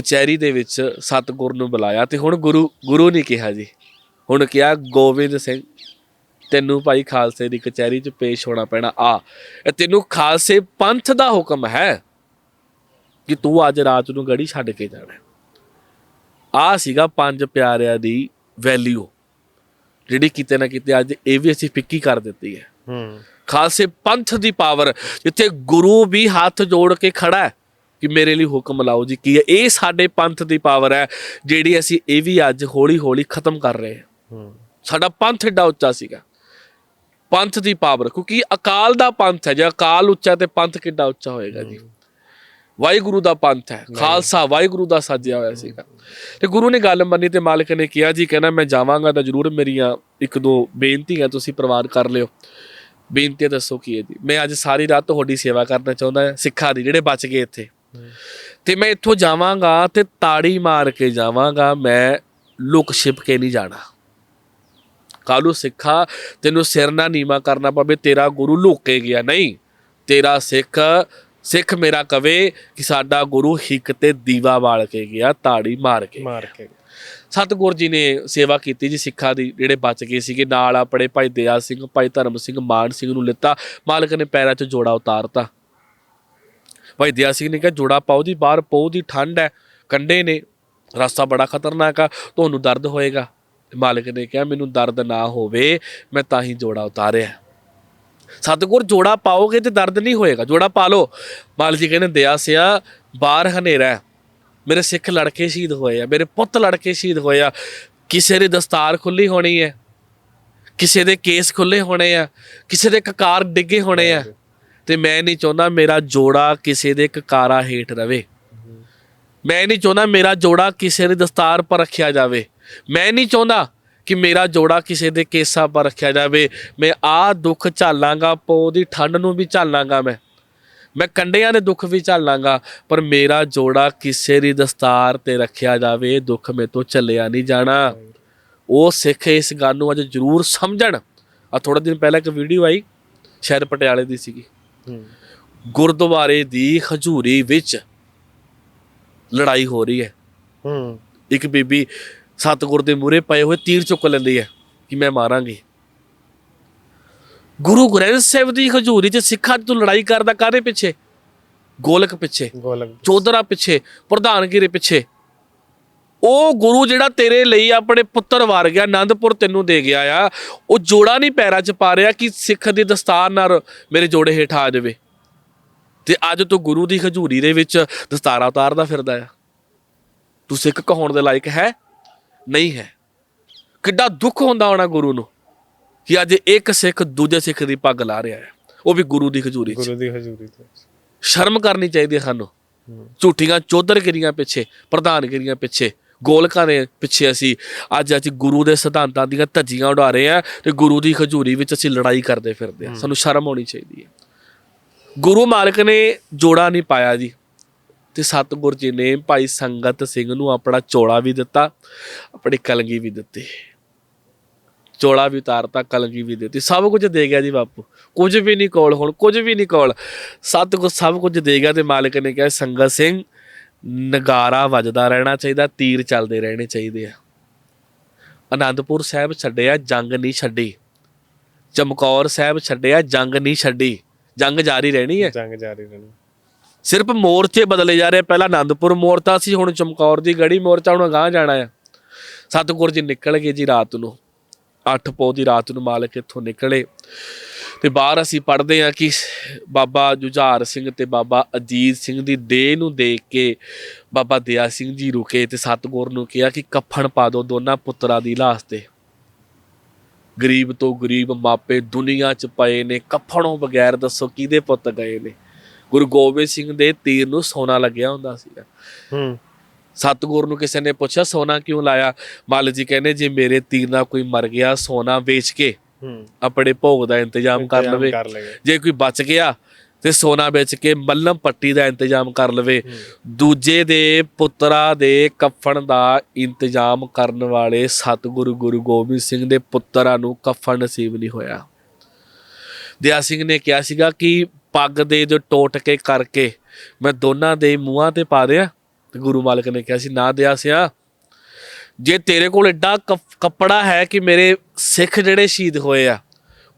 ਕਚਹਿਰੀ ਦੇ ਵਿੱਚ ਸਤਗੁਰ ਨੂੰ ਬੁਲਾਇਆ ਤੇ ਹੁਣ ਗੁਰੂ ਗੁਰੂ ਨਹੀਂ ਕਿਹਾ ਜੀ। ਹੁਣ ਕਿਹਾ ਗੋਬਿੰਦ ਸਿੰਘ ਤੈਨੂੰ ਭਾਈ ਖਾਲਸੇ ਦੀ ਕਚਹਿਰੀ 'ਚ ਪੇਸ਼ ਹੋਣਾ ਪੈਣਾ। ਆ ਇਹ ਤੈਨੂੰ ਖਾਲਸੇ ਪੰਥ ਦਾ ਹੁਕਮ ਹੈ ਕਿ ਤੂੰ ਅੱਜ ਰਾਤ ਨੂੰ ਗੜੀ ਛੱਡ ਕੇ ਜਾਣਾ। ਆ ਸੀਗਾ ਪੰਜ ਪਿਆਰਿਆਂ ਦੀ ਵੈਲਿਊ ਜਿਹੜੀ ਕਿਤੇ ਨਾ ਕਿਤੇ ਅੱਜ ਇਹ ਵੀ ਅਸੀਂ ਫਿੱਕੀ ਕਰ ਦਿੱਤੀ ਹੈ। ਹੂੰ। ਖਾਲਸੇ ਪੰਥ ਦੀ ਪਾਵਰ ਜਿੱਥੇ ਗੁਰੂ ਵੀ ਹੱਥ ਜੋੜ ਕੇ ਖੜਾ ਹੈ। ਕਿ ਮੇਰੇ ਲਈ ਹੁਕਮ ਲਾਓ ਜੀ ਕੀ ਹੈ? ਇਹ ਸਾਡੇ ਪੰਥ ਦੀ ਪਾਵਰ ਹੈ ਜਿਹੜੀ ਅਸੀਂ ਇਹ ਵੀ ਅੱਜ ਹੌਲੀ ਹੌਲੀ ਖਤਮ ਕਰ ਰਹੇ ਹਾਂ। ਹੂੰ। ਸਾਡਾ ਪੰਥ ਏਡਾ ਉੱਚਾ ਸੀਗਾ। ਪੰਥ ਦੀ ਪਾਵਰ ਕਿਉਂਕਿ ਅਕਾਲ ਦਾ ਪੰਥ ਹੈ ਜੇ ਅਕਾਲ ਉੱਚਾ ਤੇ ਪੰਥ ਕਿੱਡਾ ਉੱਚਾ ਹੋਏਗਾ ਜੀ। ਵਾਹਿਗੁਰੂ ਦਾ ਪੰਥ ਹੈ ਖਾਲਸਾ ਵਾਹਿਗੁਰੂ ਦਾ ਸਾਜਿਆ ਹੋਇਆ ਸੀਗਾ। ਤੇ ਗੁਰੂ ਨੇ ਗੱਲ ਮੰਨੀ ਤੇ ਮਾਲਕ ਨੇ ਕਿਹਾ ਜੀ ਕਹਿੰਦਾ ਮੈਂ ਜਾਵਾਂਗਾ ਤਾਂ ਜ਼ਰੂਰ ਮੇਰੀਆਂ ਇੱਕ ਦੋ ਬੇਨਤੀਆਂ ਤੁਸੀਂ ਪ੍ਰਵਾਨ ਕਰ ਲਿਓ। ਬੇਨਤੀ ਦੱਸੋ ਕੀ ਹੈ ਜੀ? ਮੈਂ ਅੱਜ ਸਾਰੀ ਰਾਤ ਤੁਹਾਡੀ ਸੇਵਾ ਕਰਨਾ ਚਾਹੁੰਦਾ ਹਾਂ ਸਿੱਖਾਂ ਦੀ ਜਿਹੜੇ ਬਚ ਗਏ ਇੱਥੇ। ਤੇ ਮੈਂ ਇੱਥੋਂ ਜਾਵਾਂਗਾ ਤੇ ਤਾੜੀ ਮਾਰ ਕੇ ਜਾਵਾਂਗਾ ਮੈਂ ਲੁਕ ਛਿਪ ਕੇ ਨਹੀਂ ਜਾਣਾ। ਕਾਲੂ ਸਿੱਖਾ ਤੈਨੂੰ ਸਿਰ ਨਾ ਨੀਵਾ ਕਰਨਾ ਪਵੇ ਤੇਰਾ ਗੁਰੂ ਲੁਕੇ ਗਿਆ ਨਹੀਂ। ਤੇਰਾ ਸਿੱਖ ਸਿੱਖ ਮੇਰਾ ਕਵੇ ਕਿ ਸਾਡਾ ਗੁਰੂ ਹਿੱਕ ਤੇ ਦੀਵਾ ਬਾਲ ਕੇ ਗਿਆ ਤਾੜੀ ਮਾਰ ਕੇ ਮਾਰ ਕੇ ਸਤਿਗੁਰ ਜੀ ਨੇ ਸੇਵਾ ਕੀਤੀ ਜੀ ਸਿੱਖਾਂ ਦੀ ਜਿਹੜੇ ਬਚ ਗਏ ਸੀਗੇ। ਨਾਲ ਆਪਣੇ ਭਾਈ ਦਇਆ ਸਿੰਘ ਭਾਈ ਧਰਮ ਸਿੰਘ ਮਾਨ ਸਿੰਘ ਨੂੰ ਲਿੱਤਾ। ਮਾਲਕ ਨੇ ਪੈਰਾਂ 'ਚ ਜੋੜਾ ਉਤਾਰਤਾ। ਭਾਈ ਦਇਆ ਸਿੰਘ ਨੇ ਕਿਹਾ, ਜੋੜਾ ਪਾਓ ਜੀ, ਬਾਹਰ ਪੋ ਦੀ ਠੰਡ ਹੈ ਕੰਡੇ ਨੇ, ਰਸਤਾ ਬੜਾ ਖਤਰਨਾਕ ਆ, ਤੁਹਾਨੂੰ ਦਰਦ ਹੋਏਗਾ। ਮਾਲਕ ਨੇ ਕਿਹਾ, ਮੈਨੂੰ ਦਰਦ ਨਾ ਹੋਵੇ, ਮੈਂ ਤਾਂ ਹੀ ਜੋੜਾ ਉਤਾਰਿਆ। ਸਤਿਗੁਰ, ਜੋੜਾ ਪਾਓਗੇ ਤੇ ਦਰਦ ਨਹੀਂ ਹੋਏਗਾ, ਜੋੜਾ ਪਾ ਲਓ। ਮਾਲਕ ਜੀ ਕਹਿੰਦੇ, ਦਿਆ ਸਿਆ, ਬਾਹਰ ਹਨੇਰਾ ਮੇਰੇ ਸਿੱਖ ਲੜਕੇ ਸ਼ਹੀਦ ਹੋਏ ਆ, ਮੇਰੇ ਪੁੱਤ ਲੜਕੇ ਸ਼ਹੀਦ ਹੋਏ ਆ, ਕਿਸੇ ਦੀ ਦਸਤਾਰ ਖੁੱਲੀ ਹੋਣੀ ਹੈ, ਕਿਸੇ ਦੇ ਕੇਸ ਖੁੱਲੇ ਹੋਣੇ ਆ, ਕਿਸੇ ਦੇ ਕਕਾਰ ਡਿੱਗੇ ਹੋਣੇ ਆ ਤੇ ਮੈਂ ਨਹੀਂ ਚਾਹੁੰਦਾ ਮੇਰਾ ਜੋੜਾ ਕਿਸੇ ਦੇ ਕਕਾਰਾ ਹੇਠ ਰਵੇ। ਮੈਂ ਨਹੀਂ ਚਾਹੁੰਦਾ ਮੇਰਾ ਜੋੜਾ ਕਿਸੇ ਦੀ ਦਸਤਾਰ ਪਰ ਰੱਖਿਆ ਜਾਵੇ। ਮੈਂ ਨਹੀਂ ਚਾਹੁੰਦਾ ਕਿ ਮੇਰਾ ਜੋੜਾ ਕਿਸੇ ਦੇ ਕੇਸਾਂ ਪਰ ਰੱਖਿਆ ਜਾਵੇ। ਮੈਂ ਆ ਦੁੱਖ ਝੱਲਾਂਗਾ ਪੋ ਦੀ ਠੰਡ ਨੂੰ ਵੀ ਝੱਲਾਂਗਾ ਮੈਂ। ਮੈਂ ਕੰਡਿਆਂ ਦੇ ਦੁੱਖ ਵੀ ਝੱਲਾਂਗਾ, ਪਰ ਮੇਰਾ ਜੋੜਾ ਕਿਸੇ ਦੀ ਦਸਤਾਰ ਤੇ ਰੱਖਿਆ ਜਾਵੇ, ਦੁੱਖ ਮੇ ਤੋਂ ਚੱਲਿਆ ਨਹੀਂ ਜਾਣਾ। ਉਹ ਸਿੱਖ ਇਸ ਗੱਲ ਨੂੰ ਅੱਜ ਜ਼ਰੂਰ ਸਮਝਣ। ਆ ਥੋੜਾ ਦਿਨ ਪਹਿਲਾਂ ਇੱਕ ਵੀਡੀਓ ਆਈ, ਸ਼ਾਇਦ ਪਟਿਆਲੇ ਦੀ ਸੀਗੀ। ਗੁਰਦੁਆਰੇ ਦੀ ਹਜ਼ੂਰੀ ਵਿੱਚ ਲੜਾਈ ਹੋ ਰਹੀ ਹੈ। ਹੂੰ। ਇੱਕ ਬੀਬੀ ਸਤਿਗੁਰ ਦੇ ਮੂਹਰੇ ਪਏ ਹੋਏ ਤੀਰ ਚੁੱਕ ਲੈਂਦੀ ਹੈ ਕਿ ਮੈਂ ਮਾਰਾਂਗੀ। ਗੁਰੂ ਗ੍ਰੰਥ ਸਾਹਿਬ ਦੀ ਹਜ਼ੂਰੀ 'ਚ ਸਿੱਖਾਂ ਤੂੰ ਲੜਾਈ ਕਰਦਾ ਕਾਹਦੇ ਪਿੱਛੇ? ਗੋਲਕ ਪਿੱਛੇ। ਗੋਲਕ ਚੌਧਰਾ ਪਿੱਛੇ ਪ੍ਰਧਾਨਗਿਰੀ ਪਿੱਛੇ। ਉਹ ਗੁਰੂ ਜਿਹੜਾ ਤੇਰੇ ਲਈ ਆਪਣੇ ਪੁੱਤਰ ਵਾਰ ਗਿਆ ਆਨੰਦਪੁਰ ਤੈਨੂੰ ਦੇ ਗਿਆ ਆ ਉਹ ਜੋੜਾ ਨਹੀਂ ਪੈਰਾਂ 'ਚ ਪਾ ਰਿਹਾ ਕਿ ਸਿੱਖ ਦੀ ਦਸਤਾਰ ਨਾਲ ਮੇਰੇ ਜੋੜੇ ਹੇਠ ਆ ਜਾਵੇ। ਤੇ ਅੱਜ ਤੂੰ ਗੁਰੂ ਦੀ ਹਜ਼ੂਰੀ ਦੇ ਵਿੱਚ ਦਸਤਾਰਾ ਉਤਾਰਦਾ ਫਿਰਦਾ ਆ। ਤੂੰ ਸਿੱਖ ਕਹਾਉਣ ਦੇ ਲਾਇਕ ਹੈ? ਨਹੀਂ ਹੈ। ਕਿੱਡਾ ਦੁੱਖ ਹੁੰਦਾ ਹੋਣਾ ਗੁਰੂ ਨੂੰ ਕਿ ਅੱਜ ਇੱਕ ਸਿੱਖ ਦੂਜੇ ਸਿੱਖ ਦੀ ਪੱਗ ਲਾ ਰਿਹਾ ਹੈ ਉਹ ਵੀ ਗੁਰੂ ਦੀ ਹਜ਼ੂਰੀ 'ਚ। ਗੁਰੂ ਦੀ ਹਜ਼ੂਰੀ ਤੇ ਸ਼ਰਮ ਕਰਨੀ ਚਾਹੀਦੀ ਹੈ ਸਾਨੂੰ। ਝੂਠੀਆਂ ਚੌਧਰਗਿਰੀਆਂ ਪਿੱਛੇ ਪ੍ਰਧਾਨਗਿਰੀਆਂ ਪਿੱਛੇ ਗੋਲਕਾਂ ਦੇ ਪਿੱਛੇ ਅਸੀਂ। ਅੱਜ ਅੱਜ ਗੁਰੂ ਦੇ ਸਿਧਾਂਤਾਂ ਦੀਆਂ ਧੱਜੀਆਂ ਉਡਾ ਰਹੇ ਆ ਤੇ ਗੁਰੂ ਦੀ ਖਜੂਰੀ ਵਿੱਚ ਅਸੀਂ ਲੜਾਈ ਕਰਦੇ ਫਿਰਦੇ ਆ ਸਾਨੂੰ ਸ਼ਰਮ ਆਉਣੀ ਚਾਹੀਦੀ ਹੈ। ਗੁਰੂ ਮਾਲਕ ਨੇ ਜੋੜਾ ਨਹੀਂ ਪਾਇਆ ਜੀ। ਤੇ ਸਤਿਗੁਰ ਜੀ ਨੇ ਭਾਈ ਸੰਗਤ ਸਿੰਘ ਨੂੰ ਆਪਣਾ ਚੋਲਾ ਵੀ ਦਿੱਤਾ ਆਪਣੀ ਕਲਗੀ ਵੀ ਦਿੱਤੀ। ਚੋਲਾ ਵੀ ਉਤਾਰਤਾ ਕਲਗੀ ਵੀ ਦਿੱਤੀ। ਸਭ ਕੁਝ ਦੇ ਗਿਆ ਜੀ ਬਾਪੂ। ਕੁਝ ਵੀ ਨਹੀਂ ਕੋਲ ਹੁਣ ਕੁਝ ਵੀ ਨਹੀਂ ਕੋਲ। ਸਤਿਗੁਰ ਸਭ ਕੁਝ ਦੇ ਗਿਆ ਤੇ ਮਾਲਕ ਨੇ ਕਿਹਾ ਸੰਗਤ ਸਿੰਘ ਨਗਾਰਾ ਵੱਜਦਾ ਰਹਿਣਾ ਚਾਹੀਦਾ ਤੀਰ ਚੱਲਦੇ ਰਹਿਣੇ ਚਾਹੀਦੇ ਆ। ਆਨੰਦਪੁਰ ਸਾਹਿਬ ਛੱਡਿਆ ਜੰਗ ਨਹੀਂ ਛੱਡੀ। ਚਮਕੌਰ ਸਾਹਿਬ ਛੱਡਿਆ ਜੰਗ ਨਹੀਂ ਛੱਡੀ। ਜੰਗ ਜਾਰੀ ਰਹਿਣੀ ਹੈ। ਜੰਗ ਜਾਰੀ ਰਹਿਣੀ। ਸਿਰਫ ਮੋਰਚੇ ਬਦਲੇ ਜਾ ਰਹੇ ਪਹਿਲਾਂ ਆਨੰਦਪੁਰ ਮੋਰਚਾ ਸੀ ਹੁਣ ਚਮਕੌਰ ਦੀ ਗੜੀ ਮੋਰਚਾ ਹੁਣ ਅਗਾਂਹ ਜਾਣਾ ਆ। ਸਤਿਗੁਰ ਜੀ ਨਿਕਲ ਗਏ ਜੀ ਰਾਤ ਨੂੰ। ਅੱਠ ਪੌ ਦੀ ਰਾਤ ਨੂੰ ਮਾਲਕ ਇੱਥੋਂ ਨਿਕਲੇ। ਤੇ ਬਾਹਰ ਅਸੀਂ ਪੜ੍ਹਦੇ ਆ ਕਿ ਬਾਬਾ ਜੁਝਾਰ ਸਿੰਘ ਤੇ ਬਾਬਾ ਅਜੀਤ ਸਿੰਘ ਦੀ ਦੇਹ ਨੂੰ ਦੇਖ ਕੇ ਬਾਬਾ ਦਇਆ ਸਿੰਘ ਜੀ ਰੁਕੇ ਤੇ ਸਤਿਗੁਰ ਨੂੰ ਕਿਹਾ ਕਿ ਕਫਨ ਪਾ ਦਿਓ ਦੋਨਾਂ ਪੁੱਤਰਾਂ ਦੀ ਲਾਸ਼ ਤੇ। ਗਰੀਬ ਤੋਂ ਗਰੀਬ ਮਾਪੇ ਦੁਨੀਆ 'ਚ ਪਏ ਨੇ ਕਫਨੋਂ ਬਗੈਰ ਦੱਸੋ ਕਿਹਦੇ ਪੁੱਤ ਗਏ ਨੇ। ਗੁਰੂ ਗੋਬਿੰਦ ਸਿੰਘ ਦੇ ਤੀਰ ਨੂੰ ਸੋਨਾ ਲੱਗਿਆ ਹੁੰਦਾ ਸੀਗਾ। ਹੂੰ। ਸਤਿਗੁਰ ਨੂੰ ਕਿਸੇ ਨੇ ਪੁੱਛਿਆ ਸੋਨਾ ਕਿਉਂ ਲਾਇਆ? ਮਾਲਕ ਜੀ ਕਹਿੰਦੇ ਜੇ ਮੇਰੇ ਤੀਰ ਨਾਲ ਕੋਈ ਮਰ ਗਿਆ ਸੋਨਾ ਵੇਚ ਕੇ ਆਪਣੇ ਭੋਗ ਦਾ ਇੰਤਜ਼ਾਮ ਕਰ ਲਵੇ। ਜੇ ਕੋਈ ਬਚ ਗਿਆ ਤੇ ਸੋਨਾ ਵੇਚ ਕੇ ਮੱਲਮ ਪੱਟੀ ਦਾ ਇੰਤਜ਼ਾਮ ਕਰ ਲਵੇ। ਦੂਜੇ ਦੇ ਪੁੱਤਰਾ ਦੇ ਕਫਨ ਦਾ ਇੰਤਜ਼ਾਮ ਕਰਨ ਵਾਲੇ ਸਤਿਗੁਰੂ ਗੁਰੂ ਗੋਬਿੰਦ ਸਿੰਘ ਦੇ ਪੁੱਤਰਾਂ ਨੂੰ ਕਫਨ ਨਸੀਬ ਨਹੀਂ ਹੋਇਆ। ਦਿਆ ਸਿੰਘ ਨੇ ਕਿਹਾ ਸੀਗਾ ਕਿ ਪੱਗ ਦੇ ਜੋ ਟੋਟ ਕੇ ਕਰਕੇ ਮੈਂ ਦੋਨਾਂ ਦੇ ਮੂੰਹਾਂ ਤੇ ਪਾ ਦਿਆਂ। ਤੇ ਗੁਰੂ ਮਾਲਕ ਨੇ ਕਿਹਾ ਸੀ ਨਾ ਦਿਆ ਸਿਆ ਜੇ ਤੇਰੇ ਕੋਲ ਐਡਾ ਕੱਪ- ਕੱਪੜਾ ਹੈ ਕਿ ਮੇਰੇ ਸਿੱਖ ਜਿਹੜੇ ਸ਼ਹੀਦ ਹੋਏ ਆ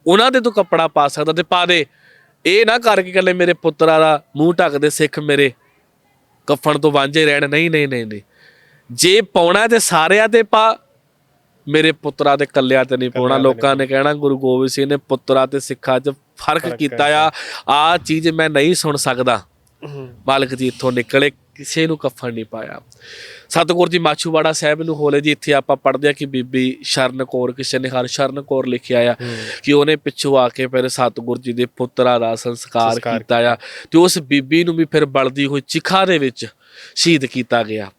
ਉਹਨਾਂ ਦੇ ਤੂੰ ਕੱਪੜਾ ਪਾ ਸਕਦਾ ਤੇ ਪਾ ਦੇ। ਇਹ ਨਾ ਕਰ ਕੇ ਕੱਲੇ ਮੇਰੇ ਪੁੱਤਰਾ ਦਾ ਮੂੰਹ ਢੱਕਦੇ ਸਿੱਖ ਮੇਰੇ ਕਫਨ ਤੋਂ ਵਾਂਝੇ ਰਹਿਣ। ਨਹੀਂ ਨਹੀਂ ਨਹੀਂ ਨਹੀਂ। ਜੇ ਪਾਉਣਾ ਤੇ ਸਾਰਿਆਂ ਤੇ ਪਾ ਮੇਰੇ ਪੁੱਤਰਾ ਤੇ ਕੱਲਿਆਂ ਤੇ ਨਹੀਂ ਪਾਉਣਾ। ਲੋਕਾਂ ਨੇ ਕਹਿਣਾ ਗੁਰੂ ਗੋਬਿੰਦ ਸਿੰਘ ਨੇ ਪੁੱਤਰਾ ਤੇ ਸਿੱਖਾਂ 'ਚ ਫ਼ਰਕ ਕੀਤਾ ਆ। ਆ ਚੀਜ਼ ਮੈਂ ਨਹੀਂ ਸੁਣ ਸਕਦਾ। ਮਾਲਕ ਜੀ ਇੱਥੋਂ ਨਿਕਲੇ। ਕਿਸੇ ਨੂੰ ਕਫਨ ਨਹੀਂ ਪਾਇਆ। ਸਤਿਗੁਰ ਜੀ ਮਾਛੂਵਾੜਾ ਸਾਹਿਬ ਨੂੰ ਹੋਲੇ ਜੀ ਇੱਥੇ ਆਪਾਂ ਪੜ੍ਹਦੇ ਆ ਕਿ ਬੀਬੀ ਸ਼ਰਨ ਕੌਰ ਕਿਸੇ ਨੇ ਹਰ ਸ਼ਰਨ ਕੌਰ ਲਿਖਿਆ ਆ ਕਿ ਉਹਨੇ ਪਿੱਛੋਂ ਆ ਕੇ ਫਿਰ ਸਤਿਗੁਰ ਜੀ ਦੇ ਪੁੱਤਰਾ ਦਾ ਸੰਸਕਾਰ ਸੰਸਕਾਰ ਕੀਤਾ ਆ ਤੇ ਉਸ ਬੀਬੀ ਨੂੰ ਵੀ ਫਿਰ ਬਲਦੀ ਹੋਈ ਚਿਖਾ ਦੇ ਵਿੱਚ ਸ਼ਹੀਦ ਕੀਤਾ ਗਿਆ।